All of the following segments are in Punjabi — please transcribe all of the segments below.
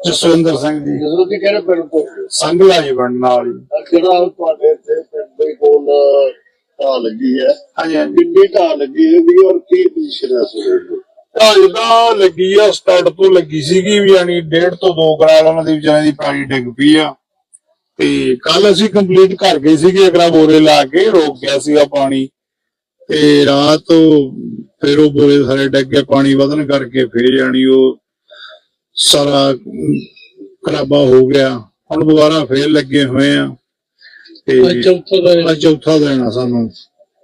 ਜਸਵਿੰਦਰ ਸਿੰਘ ਜੀ। ਜਦੋਂ ਕਿ ਕਿਹੜੇ ਪਿੰਡ ਤੋਂ? ਸੰਗਲਾ ਜੀ ਬਣਨ ਵਾਲੀ। ਜਿਹੜਾ ਤੁਹਾਡੇ ਇੱਥੇ ਪਿੰਡ ਦੇ ਕੋਲ ਢਾਹ ਲੱਗੀ ਹੈ। ਹਾਂਜੀ ਕਿੰਨੀ ਢਾਹ ਲੱਗੀ ਹੈਗੀ ਔਰ ਕੀ ਪੋਜੀਸ਼ਨ ਹੈ ਸਵੇਰ ਤਾਂ ਜਿੱਦਾਂ ਲੱਗੀ ਆ ਸਟਾਰਟ ਤੋਂ ਲੱਗੀ ਸੀਗੀ ਵੀ ਯਾਨੀ ਡੇਢ ਤੋਂ 2 ਕਰਾਲ ਉਹਨਾਂ ਦੀ ਵਿਚਾਰਿਆਂ ਦੀ ਪਾਣੀ ਡਿੱਗ ਪਈ ਆ। ਤੇ ਕੱਲ ਅਸੀਂ ਕੰਪਲੀਟ ਕਰ ਗਏ ਸੀਗੇ ਅਗਲਾ ਬੋਰੇ ਲਾ ਕੇ ਰੋਕ ਗਿਆ ਸੀਗਾ ਪਾਣੀ। ਤੇ ਰਾਤ ਫਿਰ ਉਹ ਬੋਰੇ ਸਾਰੇ ਡਿੱਗ ਗਏ ਪਾਣੀ ਵਧਣ ਕਰਕੇ ਫਿਰ ਜਾਣੀ ਉਹ ਸਾਰਾ ਖਰਾਬਾ ਹੋ ਗਿਆ। ਹੁਣ ਦੁਬਾਰਾ ਫੇਰ ਲੱਗੇ ਹੋਏ ਆ। ਤੇ ਚੌਥਾ ਦਾ ਅੱਜ ਚੌਥਾ ਦਿਨ ਆ ਸਾਨੂੰ।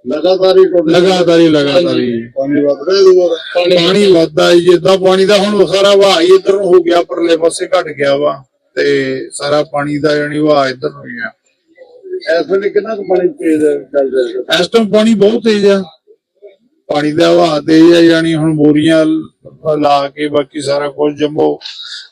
ਲਗਾਤਾਰ ਹੀ ਲਗਾਤਾਰ ਹੀ ਲਗਾਤਾਰ ਹੀ। ਪਾਣੀ ਵੱਧ ਰਿਹਾ ਦੁਬਾਰਾ? ਪਾਣੀ ਵੱਧਦਾ ਜੀ। ਜਿੱਦਾਂ ਪਾਣੀ ਦਾ ਹੁਣ ਸਾਰਾ ਵਹਾਅ ਹੀ ਇੱਧਰ ਹੋ ਗਿਆ ਪਰਲੇ ਪਾਸੇ ਘਟ ਗਿਆ ਵਾ। ਤੇ ਸਾਰਾ ਪਾਣੀ ਦਾ ਯਾਨੀ ਵਹਾਅ ਇੱਧਰ ਨੂੰ ਗਿਆ ਇਸ ਵੇਲੇ ਕਿੰਨਾ ਕੁ ਪਾਣੀ ਤੇਜ਼ ਚੱਲ ਰਿਹਾ ਹੈ? ਇਸ ਟਾਈਮ ਪਾਣੀ ਬਹੁਤ ਤੇਜ਼ ਆ। ਪਾਣੀ ਦਾ ਵਹਾਅ ਤੇਜ਼ ਆ ਯਾਨੀ ਹੁਣ ਬੋਰੀਆਂ ਲ- ਕੇ ਬਾਕੀ ਸਾਰਾ ਕੁਝ ਜੰਬੋ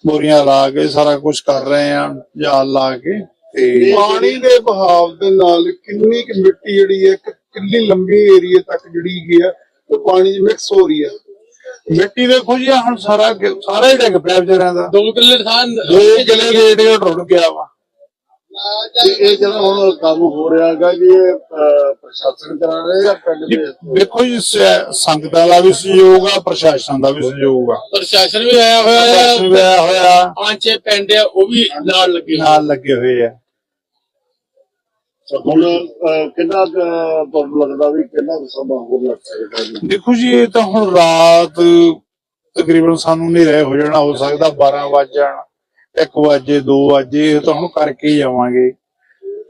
ਬੋਰੀਆਂ ਲਾ ਕੇ ਸਾਰਾ ਕੁਝ ਕਰ ਰਹੇ ਆ ਜਾਲ ਲਾ ਕੇ ਤੇ ਪਾਣੀ ਦੇ ਬਹਾਵ ਦੇ ਨਾਲ ਕਿੰਨੀ ਕਿ ਮਿੱਟੀ ਜਿਹੜੀ ਹੈ ਕਿੰਨੀ ਲੰਬੀ ਏਰੀਆ ਤੱਕ ਜਿਹੜੀ ਹੈਗੀ ਆ ਉਹ ਪਾਣੀ 'ਚ ਮਿਕਸ ਹੋ ਰਹੀ ਹੈ ਮਿੱਟੀ ਦੇਖੋ ਜੀ ਹੁਣ ਸਾਰਾ ਸਾਰਾ ਹੀ ਡਿੱਗ ਪਿਆ ਵਿਚਾਰਿਆਂ ਦਾ। ਦੋ ਕਿੱਲੇ ਥਾਂ ਦੋ ਕਿਲੇ ਦੇ ਏਰੀਆ ਰੁੜ ਗਿਆ ਵਾ। ਤੇ ਇਹ ਹੁਣ ਕੰਮ ਹੋ ਰਿਹਾ ਹੈਗਾ ਜੀ ਇਹ ਅਹ, ਪ੍ਰਸ਼ਾਸਨ ਕਰਾ ਰਿਹਾ ਜਾਂ ਪਿੰਡ ਦੇ ਵੇਖੋ ਜੀ ਸ- ਸੰਗਤਾਂ ਦਾ ਵੀ ਸਹਿਯੋਗ ਆ ਪ੍ਰਸ਼ਾਸਨ ਦਾ ਵੀ ਸਹਿਯੋਗ ਆ। ਪ੍ਰਸ਼ਾਸਨ ਵੀ ਆਇਆ ਹੋਇਆ ਪ੍ਰਸ਼ਾਸਨ ਵੀ ਆਇਆ ਹੋਇਆ ਪੰਜ ਛੇ ਪਿੰਡ ਆ ਉਹ ਵੀ ਨਾਲ ਲੱਗੇ ਹੋਏ। ਨਾਲ ਲੱਗੇ ਹੋਏ ਆ। ਹੁਣ ਅਹ, ਕਿੰਨਾ ਕੁ ਤੁਹਾਨੂੰ ਲੱਗਦਾ ਵੀ ਕਿੰਨਾ ਕੁ ਸਮਾਂ ਹੋਰ ਲੱਗ ਸਕਦਾ ਜੀ? ਦੇਖੋ ਜੀ ਇਹ ਤਾਂ ਹੁਣ ਰਾਤ ਤਕਰੀਬਨ ਸਾਨੂੰ ਹਨੇਰਾ ਹੋ ਜਾਣਾ ਹੋ ਸਕਦਾ 12 ਵਜ ਜਾਣ। 1 ਵਜੇ 2 ਵਜੇ ਇਹ ਤਾਂ ਹੁਣ ਕਰਕੇ ਹੀ ਜਾਵਾਂਗੇ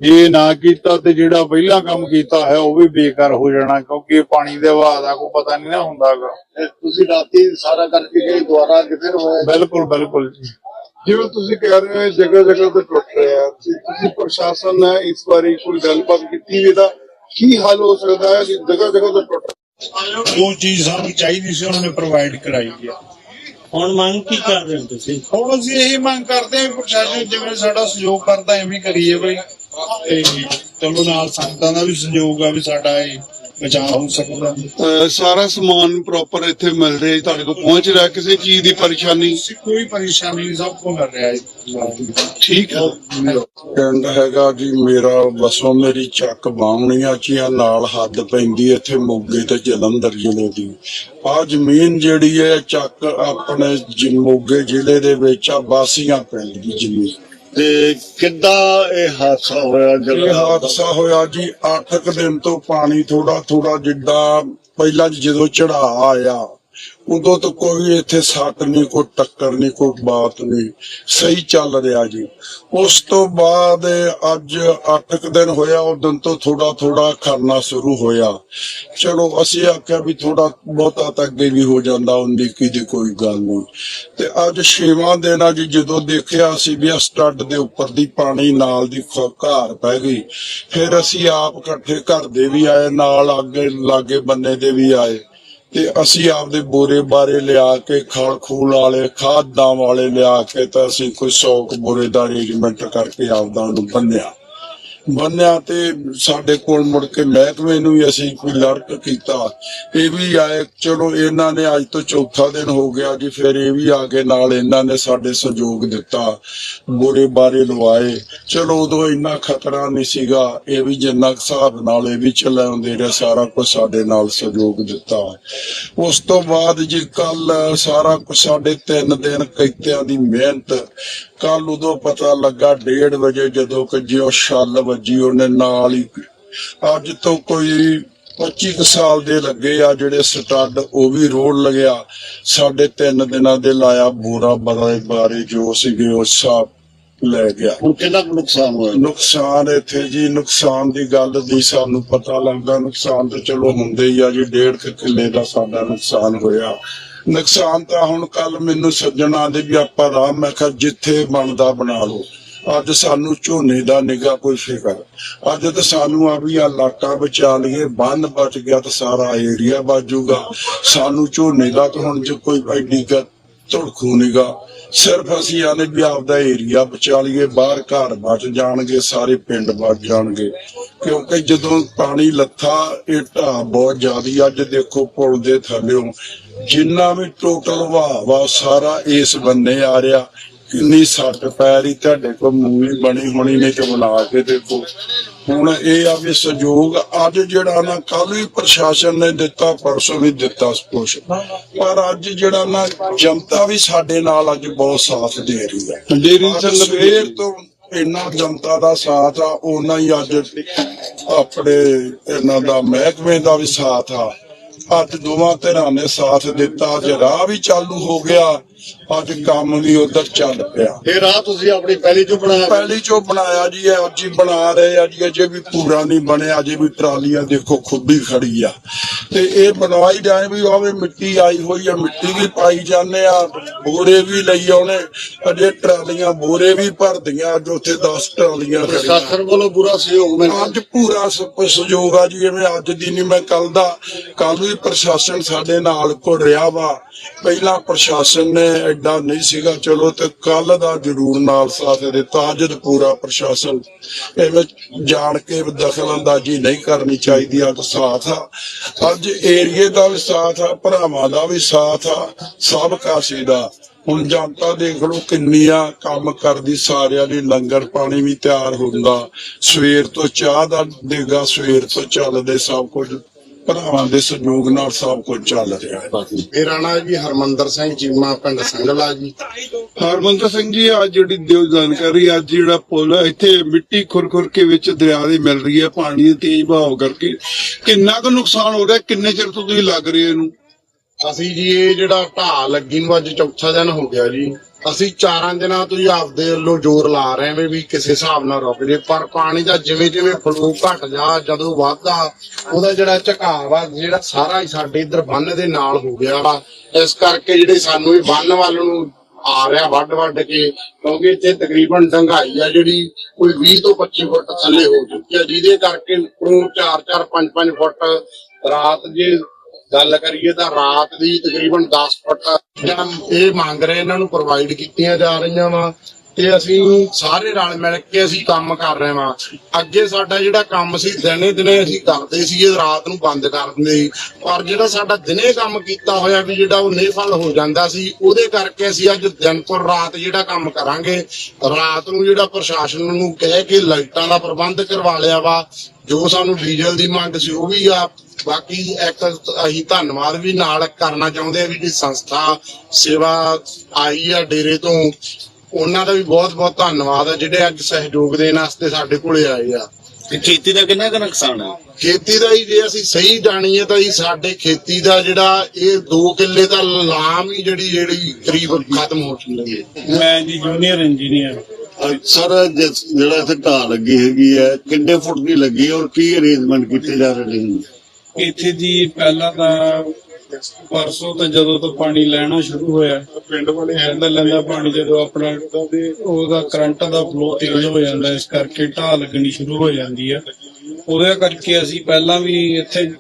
ਜੇ ਨਾ ਕੀਤਾ ਤੇ ਜਿਹੜਾ ਪਹਿਲਾਂ ਕੰਮ ਕੀਤਾ ਹੈ ਉਹ ਵੀ ਬੇਕਾਰ ਹੋ ਜਾਣਾ ਕਿਉਂਕਿ ਪਾਣੀ ਦੇ ਵਹਾਅ ਦਾ ਕੋਈ ਪਤਾ ਨਹੀਂ ਨਾ ਹੁੰਦਾਗਾ। ਤੁਸੀਂ ਰਾਤੀ ਸਾਰਾ ਕਰਕੇ ਗਏ ਦੁਆਰਾ ਕਿਤੇ ਹੋਇਆ? ਬਿਲਕੁਲ ਬਿਲਕੁਲ ਜੀ। ਜਿਵੇਂ ਤੁਸੀਂ ਕਹਿ ਰਹੇ ਹੋ ਜਗ੍ਹਾ ਜਗ੍ਹਾ ਤੇ ਟੁੱਟ ਰਿਹਾ ਤੁਸੀਂ ਪ੍ਰਸ਼ਾਸਨ ਨਾਲ ਇਸ ਬਾਰੇ ਕੋਈ ਗੱਲਬਾਤ ਕੀਤੀ ਵੀ ਦਾ ਕੀ ਹੱਲ ਹੋ ਸਕਦਾ ਹੈ ਕਿ ਜਗ੍ਹਾ ਜਗ੍ਹਾ ਤੇ ਟੁੱਟ ਜੋ ਚੀਜ਼ ਸਾਨੂੰ ਚਾਹੀਦੀ ਸੀ ਉਹਨਾਂ ਨੇ ਪ੍ਰੋਵਾਈਡ ਕਰਾਈ ਹੈ। ਹੁਣ ਮੰਗ ਕੀ ਕਰ ਰਹੇ ਹੋ ਤੁਸੀਂ? ਹੁਣ ਅਸੀਂ ਇਹੀ ਮੰਗ ਕਰਦੇ ਹਾਂ ਵੀ ਪ੍ਰਸ਼ਾਸਨ ਜਿਵੇਂ ਸਾਡਾ ਸਹਿਯੋਗ ਕਰਦਾ ਐਵੇਂ ਕਰੀਏ ਬਈ। ਤੇ ਚਲੋ ਨਾਲ ਸੰਗਤਾਂ ਦਾ ਵੀ ਸਹਿਯੋਗ ਆ ਵੀ ਸਾਡਾ ਇਹ ਬਚਾਅ ਹੋ ਸਕਦਾ। ਅਹ ਸਾਰਾ ਸਮਾਨ ਪ੍ਰੋਪਰ ਇੱਥੇ ਮਿਲ ਰਿਹਾ ਤੁਹਾਡੇ ਕੋਲ ਪਹੁੰਚ ਰਿਹਾ ਕਿਸੇ ਚੀਜ਼ ਦੀ ਪਰੇਸ਼ਾਨੀ? ਕੋਈ ਪਰੇਸ਼ਾਨੀ ਨਹੀਂ ਸਭ ਕੋ ਮਿਲ ਰਿਹਾ ਹੈ ਠੀਕ ਹੈ। ਪਿੰਡ ਹੈਗਾ ਜੀ ਮੇਰਾ ਬਸੋਂ ਮੇਰੀ ਚੱਕ ਬਾਹਮਣੀਆਂ ਚੀਆਂ ਨਾਲ ਹੱਦ ਪੈਂਦੀ ਹੈ ਇੱਥੇ ਮੋਗੇ ਤੇ ਜਲੰਧਰ ਜ਼ਿਲ੍ਹੇ ਦੀ। ਆ ਜ਼ਮੀਨ ਜਿਹੜੀ ਹੈ ਚੱਕ ਆਪਣੇ ਜ- ਮੋਗੇ ਜ਼ਿਲ੍ਹੇ ਦੇ ਵਿੱਚ ਆ ਬਾਸੀਆਂ ਪਿੰਡ ਦੀ ਜ਼ਮੀਨ। ਤੇ ਕਿੱਦਾਂ ਇਹ ਹਾਦਸਾ ਹੋਇਆ ਇਹ ਜਦੋਂ ਹਾਦਸਾ ਹੋਇਆ ਜੀ 8 ਕੁ ਦਿਨ ਤੋਂ ਪਾਣੀ ਥੋੜਾ ਥੋੜਾ ਜਿੱਦਾਂ ਪਹਿਲਾਂ ਜਦੋਂ ਚੜਾ ਆਇਆ ਉਦੋਂ ਤੋਂ ਕੋਈ ਇੱਥੇ ਸੱਟ ਨਹੀਂ ਕੋਈ ਟੱਕਰ ਨਹੀਂ ਕੋਈ ਬਾਤ ਨਹੀਂ ਸਹੀ ਚੱਲ ਰਿਹਾ ਜੀ। ਉਸ ਤੋਂ ਬਾਅਦ ਅੱਜ 8 ਦਿਨ ਹੋਇਆ ਉਦੋਂ ਤੋਂ ਥੋੜਾ ਥੋੜਾ ਖਰਨਾ ਸ਼ੁਰੂ ਹੋਇਆ। ਚਲੋ, ਅਸੀਂ ਆਖਿਆ ਵੀ ਥੋੜਾ ਬਹੁਤਾ ਤਾਂ ਅੱਗੇ ਵੀ ਹੋ ਜਾਂਦਾ ਹੁੰਦੀ ਕਿਤੇ ਕੋਈ ਗੱਲ ਨਹੀਂ ਤੇ ਅੱਜ ਛੇਵਾਂ ਦਿਨ ਆ ਜੀ, ਜਦੋਂ ਦੇਖਿਆ ਅਸੀਂ ਵੀ ਆਹ ਸਟੱਡ ਦੇ ਉੱਪਰ ਦੀ ਪਾਣੀ ਨਾਲ ਦੀ ਖ- ਘਾਰ ਪੈ ਗਈ। ਫਿਰ ਅਸੀਂ ਆਪ ਇਕੱਠੇ ਘਰ ਦੇ ਵੀ ਆਏ, ਨਾਲ ਅੱਗੇ ਲਾਗੇ ਬੰਨੇ ਦੇ ਵੀ ਆਏ। ਤੇ ਅਸੀਂ ਆਪਦੇ ਬੋਰੇ ਬਾਰੇ ਲਿਆ ਕੇ ਖਲ ਖੂਲ ਵਾਲੇ, ਖਾਦਾਂ ਵਾਲੇ ਲਿਆ ਕੇ ਤਾਂ ਅਸੀਂ ਕੋਈ 100 ਕੁ ਬੋਰੇ ਦਾ ਅਰੇਂਜਮੈਂਟ ਕਰਕੇ ਆਪਦਾ ਉਹਨੂੰ ਬੰਨਿਆ ਬੰਨਿਆ ਤੇ ਸਾਡੇ ਕੋਲ ਮੁੜ ਕੇ ਮਹਿਕਮੇ ਨੂੰ ਵੀ ਅਸੀਂ ਕੋਈ ਲੜਕ ਕੀਤਾ। ਇਹ ਵੀ ਆਏ, ਚਲੋ ਇਹਨਾਂ ਨੇ ਅੱਜ ਤੋਂ ਚੌਥਾ ਦਿਨ ਹੋ ਗਿਆ ਜੀ, ਫਿਰ ਇਹ ਵੀ ਆ ਕੇ ਨਾਲ ਇਹਨਾਂ ਨੇ ਸਾਡੇ ਸਹਿਯੋਗ ਦਿੱਤਾ ਬੋਰੇ ਬਾਰੇ ਲਵਾਏ। ਚਲੋ ਉਦੋਂ ਇੰਨਾ ਖਤਰਾ ਨਹੀਂ ਸੀਗਾ, ਇਹ ਵੀ ਜਿੰਨਾ ਹਿਸਾਬ ਨਾਲ ਇਹ ਵੀ ਚਲਾਉਂਦੇ ਰਹੇ, ਸਾਰਾ ਕੁਝ ਸਾਡੇ ਨਾਲ ਸਹਿਯੋਗ ਦਿੱਤਾ। ਉਸ ਤੋਂ ਬਾਅਦ ਜੀ ਕੱਲ ਸਾਰਾ ਕੁਝ ਸਾਡੇ ਤਿੰਨ ਦਿਨ ਕੀਤਿਆਂ ਦੀ ਮਿਹਨਤ ਕੱਲ ਉਦੋਂ ਪਤਾ ਲੱਗਾ 1:30 ਵਜੇ ਜਦੋਂ ਕਿ ਜਿਉ ਛੱਲ ਵੱਜੀ ਉਹਨੇ ਨਾਲ ਹੀ ਅੱਜ ਤੋਂ ਕੋਈ 25 ਕੁ ਸਾਲ ਦੇ ਲੱਗੇ ਆ ਜਿਹੜੇ ਸਟੱਡ ਉਹ ਵੀ ਰੋੜ ਲਗਿਆ। ਸਾਡੇ ਤਿੰਨ ਦਿਨਾਂ ਦੇ ਲਾਇਆ ਬੋਰਾ ਬਦਲੇ ਬਾਰੇ ਜੋ ਸੀਗੇ ਉਹ ਸਭ ਲੈ ਗਿਆ। ਹੁਣ ਕਿੰਨਾ ਕੁ ਨੁਕਸਾਨ ਹੋਇਆ? ਨੁਕਸਾਨ ਇੱਥੇ ਜੀ ਨੁਕਸਾਨ ਦੀ ਗੱਲ ਦੀ ਸਾਨੂੰ ਪਤਾ ਲੱਗਦਾ। ਨੁਕਸਾਨ ਤਾਂ ਚਲੋ ਹੁੰਦੇ ਹੀ ਆ ਜੀ ਡੇਢ ਕੁ ਕਿੱਲੇ ਦਾ ਸਾਡਾ ਨੁਕਸਾਨ ਹੋਇਆ। ਨੁਕਸਾਨ ਤਾਂ ਹੁਣ ਕੱਲ ਮੈਨੂੰ ਸੱਜਣਾ ਦੇ ਵੀ ਆਪਾਂ ਰਾਹ, ਮੈਂ ਕਿਹਾ ਜਿੱਥੇ ਬਣਦਾ ਬਣਾ ਲਓ। ਅੱਜ ਸਾਨੂੰ ਝੋਨੇ ਦਾ ਨਿਗਾ ਕੋਈ ਫਿਕਰ। ਅੱਜ ਤਾਂ ਸਾਨੂੰ ਆ ਵੀ ਆ ਇਲਾਕਾ ਬਚਾ ਲਈਏ, ਬੰਨ ਬਚ ਗਿਆ ਤਾਂ ਸਾਰਾ ਏਰੀਆ ਬਾਜੂਗਾ ਸਾਨੂੰ ਝੋਨੇ ਦਾ ਤਾਂ ਹੁਣ ਜੇ ਕੋਈ ਐਡੀ ਗ- ਧੜਕੂ ਨੀਗਾ ਸਿਰਫ ਅਸੀਂ ਆਨੇ ਵੀ ਆਪਦਾ ਏਰੀਆ ਬਚਾ ਲਈਏ ਬਾਹਰ ਘਰ ਬਚ ਜਾਣਗੇ, ਸਾਰੇ ਪਿੰਡ ਬਚ ਜਾਣਗੇ। ਕਿਉਂਕਿ ਜਦੋਂ ਪਾਣੀ, ਲੱਥਾ ਇਹ ਢਾਹ ਬਹੁਤ ਜ਼ਿਆਦੀ ਅੱਜ ਦੇਖੋ ਪੁਲ ਦੇ ਥੱਲਿਓਂ, ਜਿੰਨਾ ਵੀ ਟੋਟਲ ਵਹਾਅ ਵਾ ਸਾਰਾ ਇਸ ਬੰਨੇ ਆ ਰਿਹਾ। ਕਿੰਨੀ ਸੱਟ ਪੈ ਰਹੀ, ਤੁਹਾਡੇ ਕੋਲ ਮੂਵੀ ਬਣੀ ਹੋਣੀ ਨੇ ਤੇ ਬਣਾ ਕੇ ਦੇਖੋ। ਹੁਣ ਇਹ ਆ ਵੀ ਸਹਿਯੋਗ ਅੱਜ ਜਿਹੜਾ ਨਾ ਕੱਲ ਵੀ ਪ੍ਰਸ਼ਾਸਨ ਨੇ ਦਿੱਤਾ ਪਰਸੋਂ ਵੀ ਦਿੱਤਾ ਕੁਛ। ਪਰ ਅੱਜ ਜਿਹੜਾ ਨਾ ਜਨਤਾ ਵੀ ਸਾਡੇ ਨਾਲ ਅੱਜ ਬਹੁਤ ਸਾਥ ਦੇ ਰਹੀ ਹੈ। ਡੇਰੀ ਸਵੇਰ ਤੋਂ ਇੰਨਾ ਜਨਤਾ ਦਾ ਸਾਥ ਆ ਉਹਨਾਂ ਹੀ ਅੱਜ ਆਪਣੇ ਇਹਨਾਂ ਦਾ ਮਹਿਕਮੇ ਦਾ ਵੀ ਸਾਥ ਆ। ਅੱਜ ਦੋਵਾਂ ਧਿਰਾਂ ਨੇ ਸਾਥ ਦਿੱਤਾ ਅੱਜ ਰਾਹ ਵੀ ਚਾਲੂ ਹੋ ਗਿਆ। ਅੱਜ ਕੰਮ ਵੀ ਉਧਰ ਚੱਲ ਪਿਆ। ਇਹ ਰਾਹ ਤੁਸੀਂ ਆਪਣੀ ਪਹਿਲੀ ਚੋਂ ਬਣਾਇਆ? ਪਹਿਲੀ ਚੋਂ ਬਣਾਇਆ ਜੀ ਇਹ ਅੱਜ ਹੀ ਬਣਾ ਰਹੇ ਆ ਜੀ ਅਜੇ ਵੀ ਪੂਰਾ ਨਹੀਂ ਬਣਿਆ ਅਜੇ ਵੀ ਟਰਾਲੀਆਂ ਦੇਖੋ ਖੁੱਬੀ ਖੜੀ ਆ। ਤੇ ਇਹ ਬਣਵਾਈ ਜਾਏ ਵੀ ਆਵੇ ਮਿੱਟੀ ਆਈ ਹੋਈ ਆ ਮਿੱਟੀ ਵੀ ਪਾਈ ਜਾਂਦੇ ਆ ਬੋਰੇ ਵੀ ਲਈ ਆਉਣੇ ਅਜੇ ਟਰਾਲੀਆਂ ਬੋਰੇ ਵੀ ਭਰਦੀਆਂ ਅੱਜ ਉੱਥੇ 10 ਟਰਾਲੀਆਂ ਪ੍ਰਸ਼ਾਸਨ ਵੱਲੋਂ ਪੂਰਾ ਸਹਿਯੋਗ ਮਿਲਦਾ ਅੱਜ ਪੂਰਾ ਸਹਿਯੋਗ ਆ ਜੀ ਜਿਵੇਂ ਅੱਜ ਦੀ ਨਹੀਂ ਮੈਂ ਕੱਲ ਦਾ ਕੱਲ ਵੀ ਪ੍ਰਸ਼ਾਸਨ ਸਾਡੇ ਨਾਲ ਕੋ ਰਿਹਾ ਵਾ। ਪਹਿਲਾਂ ਪ੍ਰਸ਼ਾਸਨ ਨੇ ਐਡਾ ਨਹੀਂ ਸੀਗਾ। ਚਲੋ ਤੇ ਕੱਲ ਦਾ ਜ਼ਰੂਰ ਨਾਲ ਸਾਥ ਦਿੱਤਾ ਅੱਜ ਪੂਰਾ ਪ੍ਰਸ਼ਾਸਨ ਐਵੇਂ ਜਾਣ ਕੇ ਦਖਲ ਨਹੀਂ ਕਰਨੀ ਚਾਹੀਦੀ। ਅੱਜ ਸਾਥ ਆ। ਅੱਜ ਏਰੀਏ ਦਾ ਵੀ ਸਾਥ ਆ, ਭਰਾਵਾਂ ਦਾ ਵੀ ਸਾਥ ਆ, ਸਭ ਕਾਸੇ ਦਾ। ਹੁਣ ਜਨਤਾ ਦੇਖ ਲਓ ਕਿੰਨੀਆਂ ਕੰਮ ਕਰਦੀ, ਸਾਰਿਆਂ ਲਈ ਲੰਗਰ ਪਾਣੀ ਵੀ ਤਿਆਰ ਹੁੰਦਾ। ਸਵੇਰ ਤੋਂ ਚਾਹ ਦਾ ਦੇਗਾ ਸਵੇਰ ਤੋਂ ਚੱਲਦੇ ਸਭ ਕੁਝ। ਭਰਾਵਾਂ ਦੇ ਸਹਿਯੋਗ ਨਾਲ ਸਭ ਕੁਝ ਚੱਲ ਰਿਹਾ ਹੈ। ਇਹ ਰਾਣਾ ਜੀ ਹਰਮੰਦਰ ਸਿੰਘ ਚੀਮਾ ਪਿੰਡ ਸੰਗਲਾ ਜੀ। ਹਰਮੰਦਰ ਸਿੰਘ ਜੀ ਅੱਜ ਜਿਹੜੀ ਦਿਓ ਜਾਣਕਾਰੀ ਅੱਜ ਜਿਹੜਾ ਪੁਲ ਇੱਥੇ ਮਿੱਟੀ ਖੁਰ-ਖੁਰ ਕੇ ਵਿੱਚ ਦਰਿਆ ਦੇ ਮਿਲ ਰਹੀ ਹੈ ਪਾਣੀ ਦੇ ਤੇਜ਼ ਬਹਾਅ ਕਰਕੇ। ਕਿੰਨਾ ਕੁ ਨੁਕਸਾਨ ਹੋ ਰਿਹਾ ਕਿੰਨੇ ਚਿਰ ਤੋਂ ਤੁਸੀਂ ਲੱਗ ਰਹੇ ਇਹਨੂੰ? ਅਸੀਂ ਜੀ ਇਹ ਜਿਹੜਾ ਢਾਹ ਲੱਗੀ ਨੂੰ ਅੱਜ ਚੌਥਾ ਦਿਨ ਹੋ ਗਿਆ ਜੀ। ਅਸੀਂ ਚਾਰਾਂ ਦਿਨਾਂ ਤੋਂ ਹੀ ਆਪਦੇ ਵੱਲੋਂ ਜ਼ੋਰ ਲਾ ਰਹੇ ਹਾਂ ਵੀ ਕਿਸੇ ਹਿਸਾਬ ਨਾਲ ਰੁਕ ਜੇ। ਪਰ ਪਾਣੀ ਦਾ ਜਿਵੇਂ ਜਿਵੇਂ ਫਲੋ ਘਟ ਜਾ, ਜਦੋਂ ਵੱਧਦਾ, ਉਹਦਾ ਜਿਹੜਾ ਝਕਾਵ ਆ, ਜਿਹੜਾ ਸਾਰਾ ਹੀ ਸਾਡੇ ਇਧਰ ਬੰਨ ਦੇ ਨਾਲ ਹੋ ਗਿਆ ਵਾ। ਇਸ ਕਰਕੇ ਜਿਹੜੇ ਸਾਨੂੰ ਇਹ ਬੰਨ ਵੱਲ ਨੂੰ ਆ ਰਿਹਾ ਵੱਡ ਵੱਡ ਕੇ, ਕਿਉਂਕਿ ਇੱਥੇ ਤਕਰੀਬਨ ਡੰਗਾਈ ਆ ਜਿਹੜੀ ਕੋਈ 20 ਤੋਂ 25 ਫੁੱਟ ਥੱਲੇ ਹੋ ਚੁੱਕੀ ਆ, ਜਿਹਦੇ ਕਰਕੇ ਉੱਪਰੋਂ 4-4 5-5 ਫੁੱਟ ਰਾਤ ਜੇ ਗੱਲ ਕਰੀਏ ਤਾਂ ਰਾਤ ਦੀ ਤਕਰੀਬਨ 10 ਫੁੱਟ ਇਹ ਮੰਗ ਰਹੇ ਇਹਨਾਂ ਨੂੰ ਪ੍ਰੋਵਾਈਡ ਕੀਤੀਆਂ ਜਾ ਰਹੀਆਂ ਵਾ ਤੇ ਅਸੀਂ ਸਾਰੇ ਰਲ ਮਿਲ ਕੇ ਅਸੀਂ ਕੰਮ ਕਰ ਰਹੇ ਵਾਂ। ਅੱਗੇ ਸਾਡਾ ਜਿਹੜਾ ਕੰਮ ਸੀ, ਦਿਨੇ ਦਿਨੇ ਅਸੀਂ ਕਰਦੇ ਸੀ ਇਹ ਰਾਤ ਨੂੰ ਬੰਦ ਕਰ ਦਿੰਦੇ ਸੀ। ਪਰ ਜਿਹੜਾ ਸਾਡਾ ਦਿਨੇ ਕੰਮ ਕੀਤਾ ਹੋਇਆ ਵੀ ਜਿਹੜਾ ਉਹ ਨਿਫਲ ਹੋ ਜਾਂਦਾ ਸੀ, ਉਹਦੇ ਕਰਕੇ ਅਸੀਂ ਅੱਜ ਦਿਨ ਪਰ ਰਾਤ ਜਿਹੜਾ ਕੰਮ ਕਰਾਂਗੇ, ਰਾਤ ਨੂੰ ਜਿਹੜਾ ਪ੍ਰਸ਼ਾਸਨ ਨੂੰ ਕਹਿ ਕੇ ਲਾਈਟਾਂ ਦਾ ਪ੍ਰਬੰਧ ਕਰਵਾ ਲਿਆ ਵਾ, ਜੋ ਸਾਨੂੰ ਡੀਜ਼ਲ ਦੀ ਮੰਗ ਸੀ, ਉਹ ਵੀ ਆ। ਬਾਕੀ ਇੱਕ ਅਸੀਂ ਧੰਨਵਾਦ ਵੀ ਨਾਲ ਕਰਨਾ ਚਾਹੁੰਦੇ ਆ ਵੀ ਜਿਹੜੀ ਸੰਸਥਾ ਸੇਵਾ ਆਈ ਆ ਡੇਰੇ ਤੋਂ ਉਹਨਾਂ ਦਾ ਵੀ ਬਹੁਤ ਬਹੁਤ ਧੰਨਵਾਦ ਆ ਜਿਹੜੇ ਅੱਜ ਸਹਿਯੋਗ ਦੇਣ ਵਾਸਤੇ ਸਾਡੇ ਕੋਲੇ ਆਏ ਆ। ਤੇ ਖੇਤੀ ਦਾ ਕਿੰਨਾ ਕੁ ਨੁਕਸਾਨ ਹੈ ਖੇਤੀ ਦਾ ਹੀ ਜੇ ਅਸੀਂ ਸਹੀ ਜਾਣੀਏ ਤਾਂ ਜੀ ਸਾਡੇ ਖੇਤੀ ਦਾ ਜਿਹੜਾ ਇਹ 2 ਕਿੱਲੇ ਦਾ ਲਾਮ ਹੀ ਜਿਹੜੀ ਜਿਹੜੀ ਕਰੀਬ ਖਤਮ ਹੋ ਚੁੱਕੀ ਹੈ। ਮੈਂ ਜੀ ਜੂਨੀਅਰ ਇੰਜੀਨੀਅਰ ਸਰ ਜਿਹੜਾ ਇੱਥੇ ਢਾਹ ਲੱਗੀ ਹੈਗੀ ਹੈ ਕਿੰਨੇ ਫੁੱਟ ਦੀ ਲੱਗੀ ਔਰ ਕੀ ਅਰੇਂਜਮੈਂਟ ਕੀਤੇ ਜਾ ਰਹੇ ਨੇ? ਇੱਥੇ ਜੀ ਪਹਿਲਾਂ ਤਾਂ ਪਰਸੋਂ ਤੋਂ ਜਦੋਂ ਤੋਂ ਪਾਣੀ ਲੈਣਾ ਸ਼ੁਰੂ ਹੋਇਆ ਪਿੰਡ ਵਾਲੇ ਲੈਂਦਾ ਲੈਂਦਾ ਪਾਣੀ ਜਦੋਂ ਆਪਣਾ ਉਹਦਾ ਕਰੰਟ ਦਾ ਫਲੋ ਤੇਜ਼ ਹੋ ਜਾਂਦਾ ਇਸ ਕਰਕੇ ਢਾਹ ਲੱਗਣੀ ਸ਼ੁਰੂ ਹੋ ਜਾਂਦੀ ਹੈ ਉਹਦੇ ਕਰਕੇ ਅਸੀਂ ਪਹਿਲਾਂ ਵੀ ਇੱਥੇ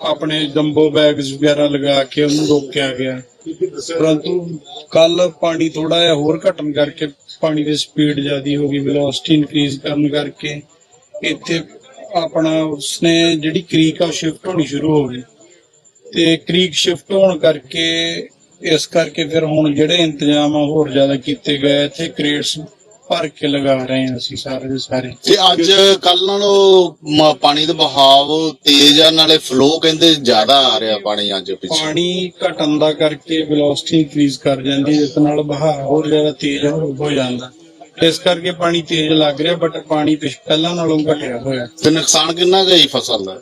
ਆਪਣੇ ਜੰਬੋ ਬੈਗਸ ਵਗੈਰਾ ਲਗਾ ਕੇ ਉਹਨੂੰ ਰੋਕਿਆ ਗਿਆ। ਪਰੰਤੂ ਕੱਲ ਪਾਣੀ ਥੋੜਾ ਜਿਹਾ ਹੋਰ ਘਟਣ ਕਰਕੇ ਪਾਣੀ ਦੀ ਸਪੀਡ ਜ਼ਿਆਦੀ ਹੋ ਗਈ ਵੈਲੋਸਿਟੀ ਇਨਕਰੀਜ਼ ਕਰਨ ਕਰਕੇ ਇੱਥੇ ਆਪਣਾ ਉਸਨੇ ਜਿਹੜੀ ਕ੍ਰੀਕ ਆ ਸ਼ਿਫਟ ਹੋਣੀ ਸ਼ੁਰੂ ਹੋ ਗਈ। ਤੇ ਕ੍ਰੀਕ ਸ਼ਿਫਟ ਹੋਣ ਕਰਕੇ ਇਸ ਕਰਕੇ ਫਿਰ ਹੁਣ ਜਿਹੜੇ ਇੰਤਜ਼ਾਮ ਆ ਹੋਰ ਜ਼ਿਆਦਾ ਕੀਤੇ ਗਏ। ਇੱਥੇ ਕ੍ਰੇਟਸ ਭਰ ਕੇ ਲਗਾ ਰਹੇ ਹਾਂ ਅਸੀਂ ਸਾਰੇ ਦੇ ਸਾਰੇ। ਤੇ ਅੱਜ ਕੱਲ ਨਾਲੋਂ ਪਾਣੀ ਦਾ ਬਹਾਵ ਤੇਜ਼ ਆ ਨਾਲੇ ਫਲੋ ਕਹਿੰਦੇ ਜ਼ਿਆਦਾ ਆ ਰਿਹਾ ਪਾਣੀ ਅੱਜ ਪਿੱਛੇ। ਪਾਣੀ ਘਟਣ ਦਾ ਕਰਕੇ ਵੈਲੋਸਿਟੀ ਇਨਕਰੀਜ਼ ਕਰ ਜਾਂਦੀ ਇਸ ਨਾਲ ਵਹਾਅ ਹੋਰ ਜ਼ਿਆਦਾ ਤੇਜ਼ ਹੋ ਜਾਂਦਾ। ਇਸ ਕਰਕੇ ਪਾਣੀ ਤੇਜ਼ ਲੱਗ ਰਿਹਾ ਬਟ ਪਾਣੀ ਪਿਛ ਪਹਿਲਾਂ ਨਾਲੋਂ ਘਟਿਆ ਹੋਇਆ। ਤੇ ਨੁਕਸਾਨ ਕਿੰਨਾ ਗਈ ਫਸਲ ਦਾ?